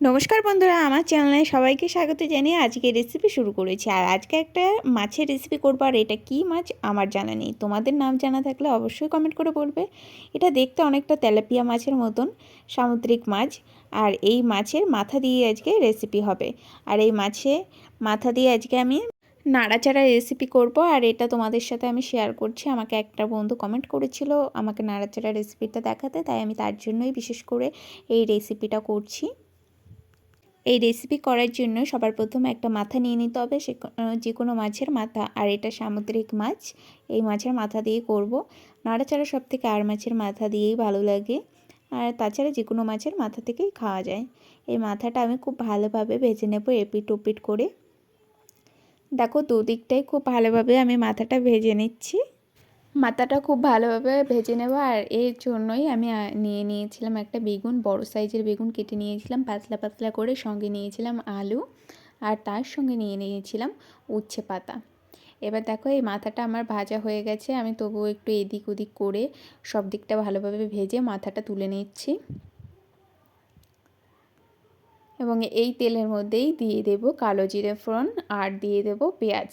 নমস্কার বন্ধুরা, আমার চ্যানেলে সবাইকে স্বাগত জানিয়ে আজকে রেসিপি শুরু করেছি। আর আজকে একটা মাছের রেসিপি করব, আর এটা কী মাছ আমার জানা নেই। তোমাদের নাম জানা থাকলে অবশ্যই কমেন্ট করে বলবে। এটা দেখতে অনেকটা তেলাপিয়া মাছের মতন, সামুদ্রিক মাছ। আর এই মাছের মাথা দিয়ে আজকে রেসিপি হবে। আর এই মাছে মাথা দিয়ে আজকে আমি নাড়াচাড়া রেসিপি করব। আর এটা তোমাদের সাথে আমি শেয়ার করছি। আমাকে একটা বন্ধু কমেন্ট করেছিল আমাকে নাড়াচাড়া রেসিপিটা দেখাতে, তাই আমি তার জন্যই বিশেষ করে এই রেসিপিটা করছি। এই রেসিপি করার জন্য সবার প্রথমে একটা মাথা নিয়ে নিতে হবে, সে যে কোনো মাছের মাথা। আর এটা সামুদ্রিক মাছ, এই মাছের মাথা দিয়ে করব। নাড়াচাড়া সব থেকে আর মাছের মাথা দিয়েই ভালো লাগে। আর তাছাড়া যে কোনো মাছের মাথা থেকেই খাওয়া যায়। এই মাথাটা আমি খুব ভালোভাবে ভেজে নেব এপিট ওপিট করে। দেখো দুদিকটাই খুব ভালোভাবে আমি মাথাটা ভেজে নিচ্ছি। মাথাটা খুব ভালোভাবে ভেজে নেব আর এর জন্যই আমি নিয়ে নিয়েছিলাম একটা বেগুন, বড় সাইজের বেগুন কেটে নিয়েছিলাম, পাতলা পাতলা করে সঙ্গে নিয়েছিলাম আলু আর তার সঙ্গে নিয়ে নিয়েছিলাম উচ্ছে পাতা। এবার দেখো এই মাথাটা আমার ভাজা হয়ে গেছে, আমি তবুও একটু এদিক ওদিক করে সব দিকটা ভালোভাবে ভেজে মাথাটা তুলে নিচ্ছি। এবং এই তেলের মধ্যেই দিয়ে দেব কালো জিরে ফোড়ন আর দিয়ে দেব পেঁয়াজ।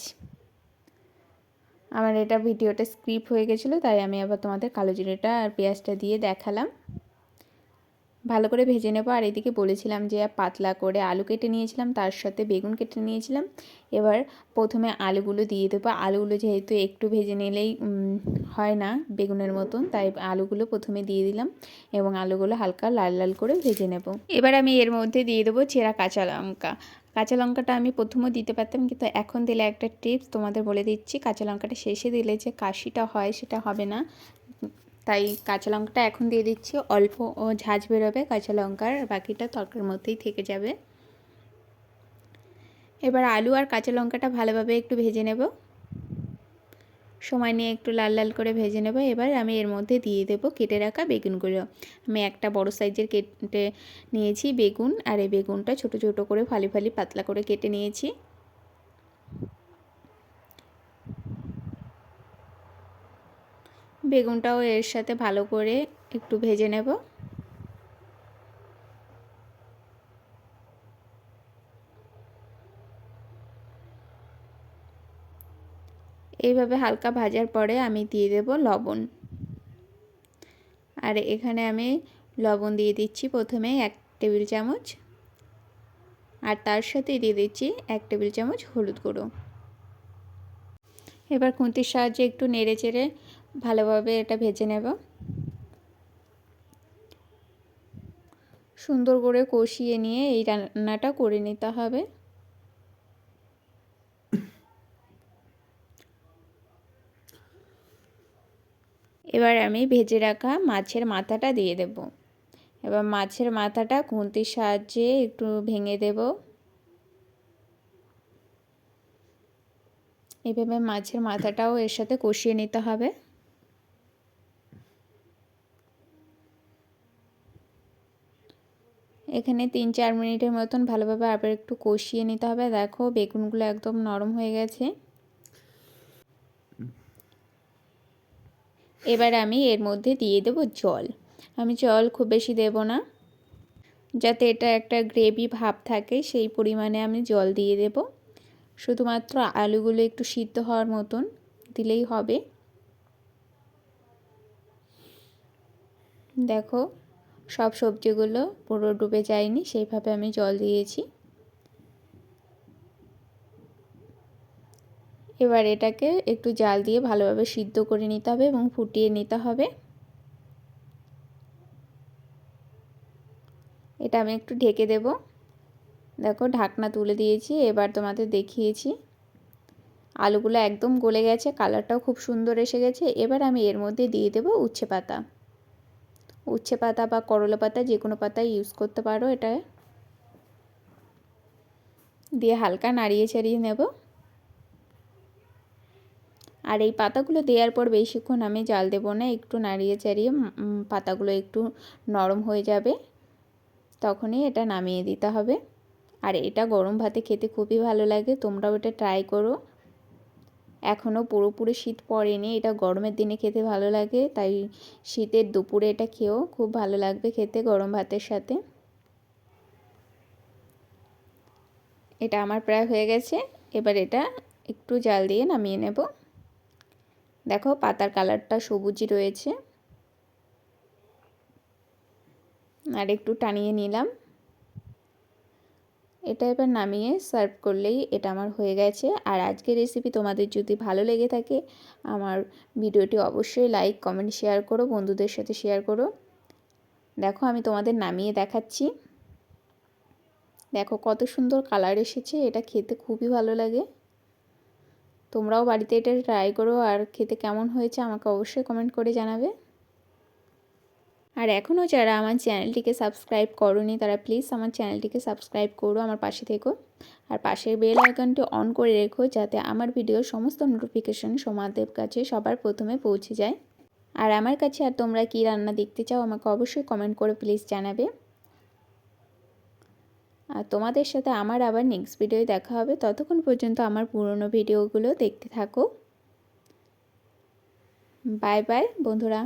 আমার এটা ভিডিওটা স্ক্রিপ হয়ে গেছিল, তাই আমি আবার তোমাদের কালো জিরেটা আর পেঁয়াজটা দিয়ে দেখালাম। ভালো করে ভেজে নেব। আর এদিকে বলেছিলাম যে পাতলা করে আলু কেটে নিয়েছিলাম, তার সাথে বেগুন কেটে নিয়েছিলাম। এবার প্রথমে আলুগুলো দিয়ে দেবো। আলুগুলো যেহেতু একটু ভেজে নিলেই হয় না বেগুনের মতন, তাই আলুগুলো প্রথমে দিয়ে দিলাম এবং আলুগুলো হালকা লাল লাল করে ভেজে নেব। এবার আমি এর মধ্যে দিয়ে দেবো চেরা কাঁচা লঙ্কা। কাঁচা লঙ্কাটা আমি প্রথমেও দিতে পারতাম, কিন্তু এখন দিলে একটা টিপস তোমাদের বলে দিচ্ছি। কাঁচা লঙ্কাটা শেষে দিলে যে কাশিটা হয় সেটা হবে না। তাই কাঁচা লঙ্কাটা এখন দিয়ে দিচ্ছি। অল্প ও ঝাঁঝ বেরোবে, কাঁচা লঙ্কার বাকিটা তরকার মধ্যেই থেকে যাবে। এবার আলু আর কাঁচা লঙ্কাটা ভালোভাবে একটু ভেজে নেব। সময় নিয়ে একটু লাল লাল করে ভেজে নেব। এবার আমি এর মধ্যে দিয়ে দেব কেটে রাখা বেগুনগুলো। আমি একটা বড় সাইজের কেটে নিয়েছি বেগুন, আর এই বেগুনটা ছোট ছোট করে ফালি ফালি পাতলা করে কেটে নিয়েছি। বেগুনটাও এর সাথে ভালো করে একটু ভেজে নেব। এইভাবে হালকা ভাজার পরে আমি দিয়ে দেব লবণ। আর এখানে আমি লবণ দিয়ে দিচ্ছি প্রথমে এক টেবিল চামচ। আর তার সাথে দিয়ে দিচ্ছি এক টেবিল চামচ হলুদ গুঁড়ো। এবার খুন্তির সাহায্যে একটু নেড়ে চেড়ে ভালোভাবে এটা ভেজে নেব। সুন্দর করে কষিয়ে নিয়ে এই রান্নাটা করে নিতে হবে। এবার আমি ভেজে রাখা মাছের মাথাটা দিয়ে দেব। এবার মাছের মাথাটা খুন্তির সাহায্যে একটু ভেঙে দেব। এভাবে মাছের মাথাটাও এর সাথে কষিয়ে নিতে হবে। এখানে তিন চার মিনিটের মতন ভালোভাবে আবার একটু কষিয়ে নিতে হবে। দেখো বেগুনগুলো একদম নরম হয়ে গেছে। এবার আমি এর মধ্যে দিয়ে দেব জল। আমি জল খুব বেশি দেব না। যাতে এটা একটা গ্রেভি ভাব থাকে, সেই পরিমাণে আমি জল দিয়ে দেব। শুধুমাত্র আলুগুলো একটু সিদ্ধ হওয়ার মতন দিলেই হবে। দেখো, সব সবজিগুলো পুরো ডুবে যায়নি, সেইভাবে আমি জল দিয়েছি। এবার এটাকে একটু জাল দিয়ে ভালোভাবে সিদ্ধ করে নিতে হবে এবং ফুটিয়ে নিতে হবে। এটা আমি একটু ঢেকে দেব। দেখো ঢাকনা তুলে দিয়েছি, এবার তোমাদের দেখিয়েছি। আলুগুলো একদম গলে গেছে, কালারটাও খুব সুন্দর এসে গেছে। এবার আমি এর মধ্যে দিয়ে দেব উচ্ছে পাতা। উচ্ছে পাতা বা করলা পাতা, যে কোনো পাতা ইউজ করতে পারো এটা দিয়ে হালকা নাড়িয়ে ছাড়িয়ে নেব। আর এই পাতাগুলো দেওয়ার পর বেশিক্ষণ আমি জাল দেবো না, একটু নাড়িয়ে চাড়িয়ে পাতাগুলো একটু নরম হয়ে যাবে, তখনই এটা নামিয়ে দিতে হবে। আর এটা গরম ভাতে খেতে খুবই ভালো লাগে, তোমরাও এটা ট্রাই করো। এখনও পুরোপুরি শীত পড়েনি, এটা গরমের দিনে খেতে ভালো লাগে, তাই শীতের দুপুরে এটা খেয়েও খুব ভালো লাগবে খেতে গরম ভাতের সাথে। এটা আমার প্রায় হয়ে গেছে, এবার এটা একটু জাল দিয়ে নামিয়ে নেব। দেখো পাতার কালারটা সবুজই রয়েছে। আর একটু টানিয়ে নিলাম। এটা এবার নামিয়ে সার্ভ করলেই এটা আমার হয়ে গেছে। আর আজকের রেসিপি তোমাদের যদি ভালো লেগে থাকে, আমার ভিডিওটি অবশ্যই লাইক কমেন্ট শেয়ার করো, বন্ধুদের সাথে শেয়ার করো। দেখো আমি তোমাদের নামিয়ে দেখাচ্ছি। দেখো কত সুন্দর কালার এসেছে, এটা খেতে খুবই ভালো লাগে। তোমরাও বাড়িতে এটা ট্রাই করো আর খেতে কেমন হয়েছে আমাকে অবশ্যই কমেন্ট করে জানাবে। আর এখনও যারা আমার চ্যানেলটিকে সাবস্ক্রাইব করনি, তারা প্লিজ আমার চ্যানেলটিকে সাবস্ক্রাইব করো আমার পাশে থেকো। আর পাশের বেল আইকনটি অন করে রেখো যাতে আমার ভিডিওর সমস্ত নোটিফিকেশন সমাদের কাছে সবার প্রথমে পৌঁছে যায়। আর আমার কাছে আর তোমরা কি রান্না দেখতে চাও আমাকে অবশ্যই কমেন্ট করে প্লিজ জানাবে। আর তোমাদের সাথে আমার আবার নেক্সট ভিডিওয় দেখা হবে। ততক্ষণ পর্যন্ত আমার পুরনো ভিডিওগুলো দেখতে থাকো। বাই বাই বন্ধুরা।